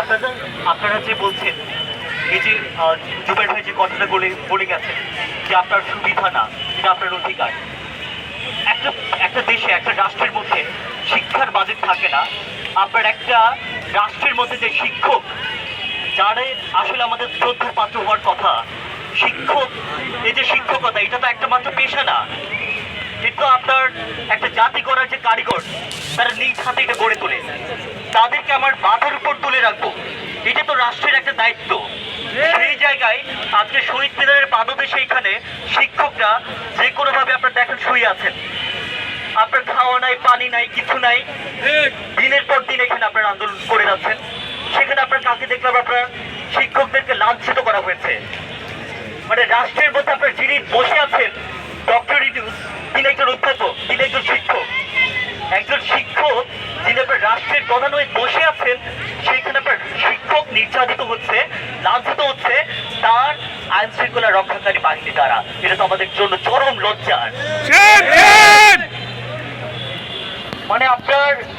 আপনারা আপনারা যে বলছেন, এই যে জুবের ভাই যে কথাটা বলে বলে গেছেন যে আপনার সুবিধা না, এটা আপনার অধিকার। একটা একটা দেশে, একটা রাষ্ট্রের মধ্যে শিক্ষার বাজেট থাকে না, আপনার একটা রাষ্ট্রের মধ্যে যে শিক্ষক যাদের আসলে আমাদের শ্রদ্ধার পাত্র হওয়ার কথা, শিক্ষক, এই যে শিক্ষকতা, এটা তো একটা মাত্র পেশা না। এটা আপনার একটা জাতি করার যে কারিগর, তারা নিজ হাতে এটা গড়ে তোলে। তাদেরকে আমার মাথার উপর তুলে রাখব। এটা তো রাষ্ট্রের একটা দায়িত্ব। সেই জায়গায় আজকে শহীদ মিনারের পাদদেশে এখানে শিক্ষকরা যে কোনোভাবে আপনার দেখেন শুয়ে আছেন। আপনার খাওয়া নাই, পানি নাই, কিছু নাই। দিনের পর দিন এখানে আপনার আন্দোলন করে যাচ্ছেন। সেখানে আপনার কাকে দেখলাম আপনার শিক্ষকদেরকে লাঞ্ছিত করা হয়েছে। মানে রাষ্ট্রের মধ্যে আপনার যিনি বসে আছেন, ডক্টর ইডিউস তিনি একজন অধ্যাপক, তিনি একজন শিক্ষক। একজন শিক্ষক যিনি আপনার রাষ্ট্রের প্রধান হয়ে বসে আছেন সেইখানে আপনার শিক্ষক নির্যাতিত হচ্ছে লাঞ্ছিত হচ্ছে তার আইন শৃঙ্খলা রক্ষাকারী বাহিনী দ্বারা। এটা তো আমাদের জন্য চরম লজ্জার। মানে আপনার